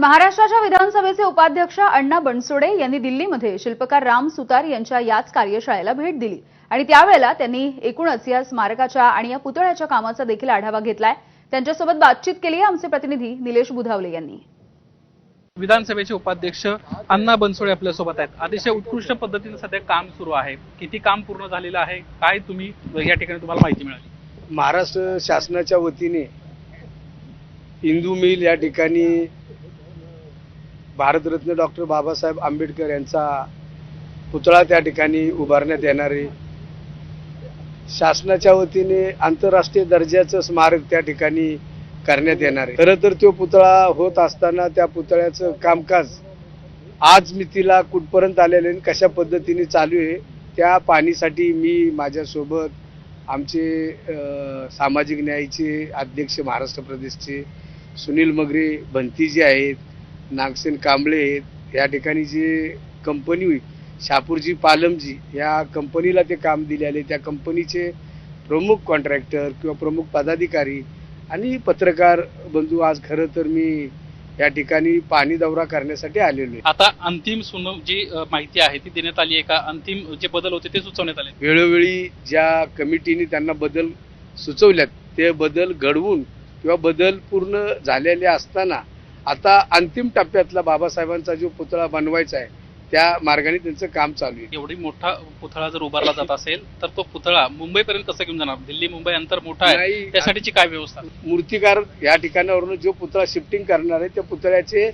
महाराष्ट्राच्या विधानसभेचे उपाध्यक्ष अण्णा बनसोडे यांनी दिल्लीमध्ये शिल्पकार राम सुतार यांच्या याच कार्यशाळेला भेट दिली. आणि त्यावेळेला त्यांनी एकूणच या स्मारकाच्या आणि या पुतळ्याच्या कामाचा देखील आढावा घेतलाय. त्यांच्यासोबत बातचीत केली आहे आमचे प्रतिनिधी निलेश बुधावले यांनी. विधानसभेचे उपाध्यक्ष अण्णा बनसोडे आपल्यासोबत आहेत. अतिशय उत्कृष्ट पद्धतीने सध्या काम सुरू आहे. किती काम पूर्ण झालेलं आहे? काय तुम्ही या ठिकाणी तुम्हाला माहिती मिळाली? महाराष्ट्र शासनाच्या वतीने इंदू मिल या ठिकाणी भारतरत्न डॉक्टर बाबासाहेब आंबेडकर यांचा पुतळा त्या ठिकाणी उभारण्यात येणार. आहे शासनाच्या वतीने आंतरराष्ट्रीय दर्जाचं स्मारक त्या ठिकाणी करण्यात येणार. आहे खरं तर तो पुतळा होत असताना त्या पुतळ्याचं कामकाज आज मी तिला कुठपर्यंत आलेलं आहे आणि कशा पद्धतीने चालू आहे त्या पाहणीसाठी मी माझ्यासोबत आमचे सामाजिक न्यायाचे अध्यक्ष महाराष्ट्र प्रदेशचे सुनील मगरे भंतीजी आहेत. नागसेन कांबळे या ठिकाणी जे कंपनी शापूरजी पालमजी या कंपनीला ते काम दिलेले त्या कंपनीचे प्रमुख कॉन्ट्रॅक्टर किंवा प्रमुख पदाधिकारी आणि पत्रकार बंधू आज खरं तर मी या ठिकाणी पाणी दौरा करण्यासाठी आलेलो आहे. आता अंतिम सुन जी माहिती आहे ती देण्यात आली आहे का? अंतिम जे बदल होते ते सुचवण्यात आले वेळोवेळी ज्या कमिटीने त्यांना बदल सुचवल्यात ते बदल घडवून किंवा बदल पूर्ण झालेले असताना आता अंतिम टप्प्यातला बाबासाहेबांचा जो पुतळा बनवायचा आहे त्या मार्गाने त्यांचं काम चालू आहे. एवढी मोठा पुतळा जर उभारला जात असेल तर तो पुतळा मुंबईपर्यंत कसं घेऊन जाणार? दिल्ली मुंबई अंतर मोठं आहे. त्यासाठीची काय व्यवस्था? मूर्तिकार या ठिकाणावरून जो पुतळा शिफ्टिंग करणार आहे त्या पुतळ्याचे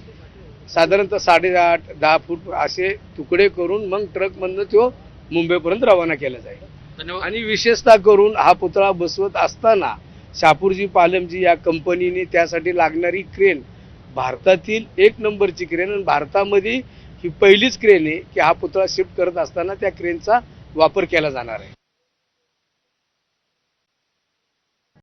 साधारणतः साडेआठ दहा फूट असे तुकडे करून मग ट्रकमधनं तो मुंबईपर्यंत रवाना केला जाईल. धन्यवाद. आणि विशेषतः करून हा पुतळा बसवत असताना शापूरजी पालमजी या कंपनीने त्यासाठी लागणारी क्रेन भारतातील एक नंबरची क्रेन आणि भारतामध्ये ही पहिलीच क्रेन आहे की हा पुतळा शिफ्ट करत असताना त्या क्रेनचा वापर केला जाणार आहे.